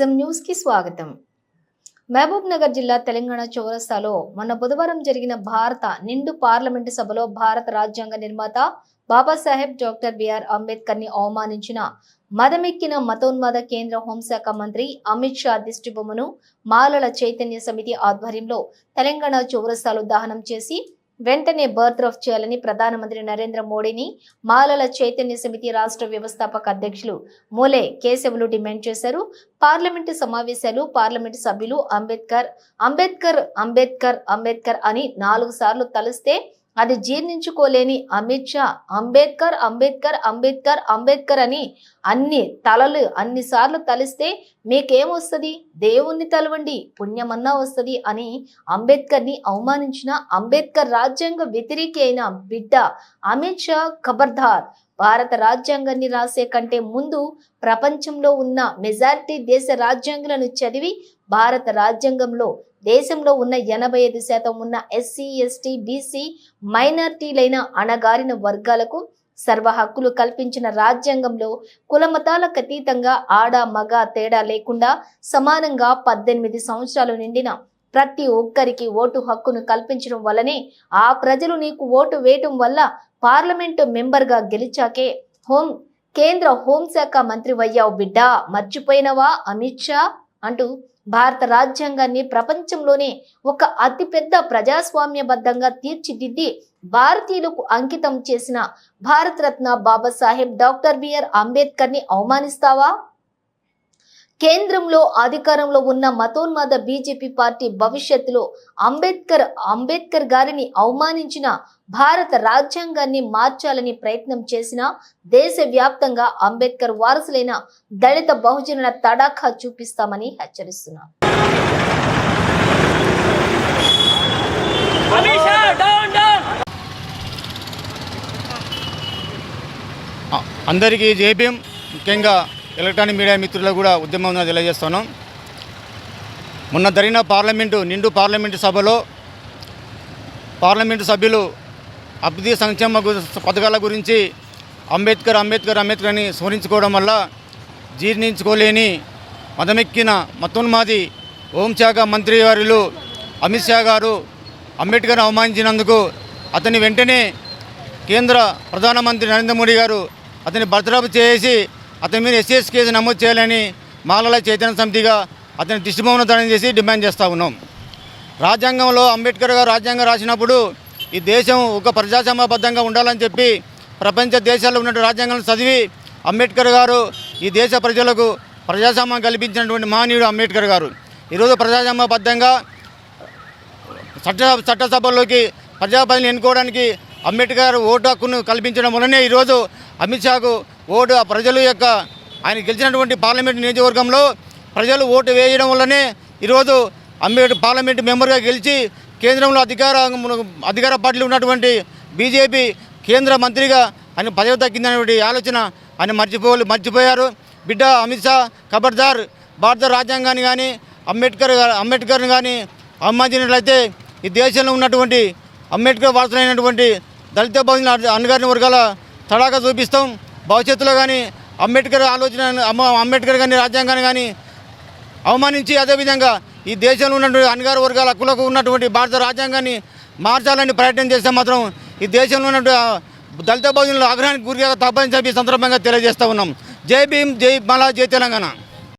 నిజం న్యూస్కి స్వాగతం. మహబూబ్ నగర్ జిల్లా తెలంగాణ చౌరస్తాలో మొన్న బుధవారం జరిగిన భారత నిండు పార్లమెంటు సభలో భారత రాజ్యాంగ నిర్మాత బాబాసాహెబ్ డాక్టర్ బిఆర్ అంబేద్కర్ని అవమానించిన మదమెక్కిన మతోన్మాద కేంద్ర హోంశాఖ మంత్రి అమిత్ షా దిష్టిబొమ్మను మాలల చైతన్య సమితి ఆధ్వర్యంలో తెలంగాణ చౌరస్తాలో దహనం చేసి వెంటనే బర్త్ బర్త్రఫ్ చేయాలని ప్రధానమంత్రి నరేంద్ర మోడీని మాలల చైతన్య సమితి రాష్ట్ర వ్యవస్థాపక అధ్యక్షులు మూలే కేశవులు డిమాండ్ చేశారు. పార్లమెంటు సమావేశాలు పార్లమెంటు సభ్యులు అంబేద్కర్ అంబేద్కర్ అంబేద్కర్ అంబేద్కర్ అని నాలుగు సార్లు తలిస్తే అది జీర్ణించుకోలేని అమిత్ షా అంబేద్కర్ అంబేద్కర్ అంబేద్కర్ అంబేద్కర్ అని అన్ని తలలు అన్ని సార్లు తలిస్తే మీకేమొస్తుంది దేవుణ్ణి తలవండి పుణ్యమన్నా వస్తుంది అని అంబేద్కర్ని అవమానించిన అంబేద్కర్ రాజ్యాంగ వ్యతిరేకి అయిన బిడ్డ అమిత్ షా ఖబర్దార్. భారత రాజ్యాంగాన్ని రాసే కంటే ముందు ప్రపంచంలో ఉన్న మెజారిటీ దేశ రాజ్యాంగాలను చదివి భారత రాజ్యాంగంలో దేశంలో ఉన్న ఎనభై ఐదు శాతం ఉన్న ఎస్సీ ఎస్టీ బీసీ మైనార్టీలైన అణగారిన వర్గాలకు సర్వ హక్కులు కల్పించిన రాజ్యాంగంలో కులమతాలకు అతీతంగా ఆడ మగ తేడా లేకుండా సమానంగా పద్దెనిమిది సంవత్సరాలు నిండిన ప్రతి ఒక్కరికి ఓటు హక్కును కల్పించడం వల్లనే ఆ ప్రజలు నీకు ఓటు వేయటం వల్ల పార్లమెంటు మెంబర్గా గెలిచాకే. హోం కేంద్ర హోంశాఖ మంత్రి వయ్యావు బిడ్డ. మర్చిపోయినవా అమిత్ షా? అంటూ భారత రాజ్యాంగాన్ని ప్రపంచంలోనే ఒక అతిపెద్ద ప్రజాస్వామ్యబద్ధంగా తీర్చిదిద్ది భారతీయులకు అంకితం చేసిన Bharat Ratna Babasaheb doctor B R అంబేద్కర్ని అవమానిస్తావా? కేంద్రంలో అధికారంలో ఉన్న మతోన్మాద బీజేపీ పార్టీ భవిష్యత్తులో అంబేద్కర్ అంబేద్కర్ గారిని అవమానించిన భారత రాజ్యాంగాన్ని మార్చాలని ప్రయత్నం చేసిన దేశవ్యాప్తంగా అంబేద్కర్ వారసులైన దళిత బహుజనుల తడాఖా చూపిస్తామని హెచ్చరిస్తున్నారు. అందరికీ జేబీఎం ముఖ్యంగా ఎలక్ట్రానిక్ మీడియా మిత్రులకు కూడా ఉద్యమం తెలియజేస్తున్నాం. మొన్న జరిగిన పార్లమెంటు నిండు పార్లమెంటు సభలో పార్లమెంటు సభ్యులు అభివృద్ధి సంక్షేమ పథకాల గురించి అంబేద్కర్ అంబేద్కర్ అంబేద్కర్ అని స్మరించుకోవడం వల్ల జీర్ణించుకోలేని మదమెక్కిన మతోన్మాది హోంశాఖ మంత్రి వారిలు అమిత్ షా గారు అంబేద్కర్ అవమానించినందుకు అతని వెంటనే కేంద్ర ప్రధానమంత్రి నరేంద్ర మోడీ గారు అతని బర్తరఫ్ చేసి అతని మీద ఎస్ఎస్ కేసు నమోదు చేయాలని మాలల చైతన్య సమితిగా అతని దిష్టిభవనతనం దానం చేసి డిమాండ్ చేస్తూ ఉన్నాం. రాజ్యాంగంలో అంబేద్కర్ గారు రాజ్యాంగం రాసినప్పుడు ఈ దేశం ఒక ప్రజాస్వామ్యబద్ధంగా ఉండాలని చెప్పి ప్రపంచ దేశాల్లో ఉన్న రాజ్యాంగాలను చదివి అంబేద్కర్ గారు ఈ దేశ ప్రజలకు ప్రజాస్వామ్యం కల్పించినటువంటి మహనీయుడు అంబేద్కర్ గారు. ఈరోజు ప్రజాస్వామ్యబద్ధంగా చట్ట చట్టసభల్లోకి ప్రజాప్రతిని ఎన్నుకోవడానికి అంబేద్కర్ ఓటు హక్కును కల్పించడం వలనే ఈరోజు అమిత్ షాకు ఓటు ఆ ప్రజల యొక్క ఆయన గెలిచినటువంటి పార్లమెంట్ నియోజకవర్గంలో ప్రజలు ఓటు వేయడం వల్లనే ఈరోజు అంబేద్కర్ పార్లమెంట్ మెంబర్గా గెలిచి కేంద్రంలో అధికార అధికార పార్టీలు ఉన్నటువంటి బీజేపీ కేంద్ర మంత్రిగా ఆయన పదవి తగ్గిందనేటువంటి ఆలోచన ఆయన మర్చిపో మర్చిపోయారు. బిడ్డ అమిత్ షా ఖబర్దార్ భారత రాజ్యాంగాన్ని కానీ అంబేద్కర్ అంబేద్కర్ని కానీ అవమానించినట్లయితే ఈ దేశంలో ఉన్నటువంటి అంబేద్కర్ వారసులైనటువంటి దళిత బహుజన అన్నగారిని వర్గాల తడాక చూపిస్తాం. భవిష్యత్తులో కానీ అంబేద్కర్ ఆలోచన అంబేద్కర్ కానీ రాజ్యాంగాన్ని కానీ అవమానించి అదేవిధంగా ఈ దేశంలో ఉన్నటువంటి అణగారు వర్గాల హక్కులకు ఉన్నటువంటి భారత రాజ్యాంగాన్ని మార్చాలని ప్రయత్నం చేస్తే మాత్రం ఈ దేశంలో ఉన్నటువంటి దళిత బహుజనుల ఆగ్రహానికి గురిగా తప్పని చెప్పి సందర్భంగా తెలియజేస్తూ ఉన్నాం. జై భీమ్ జై మలా జై తెలంగాణ.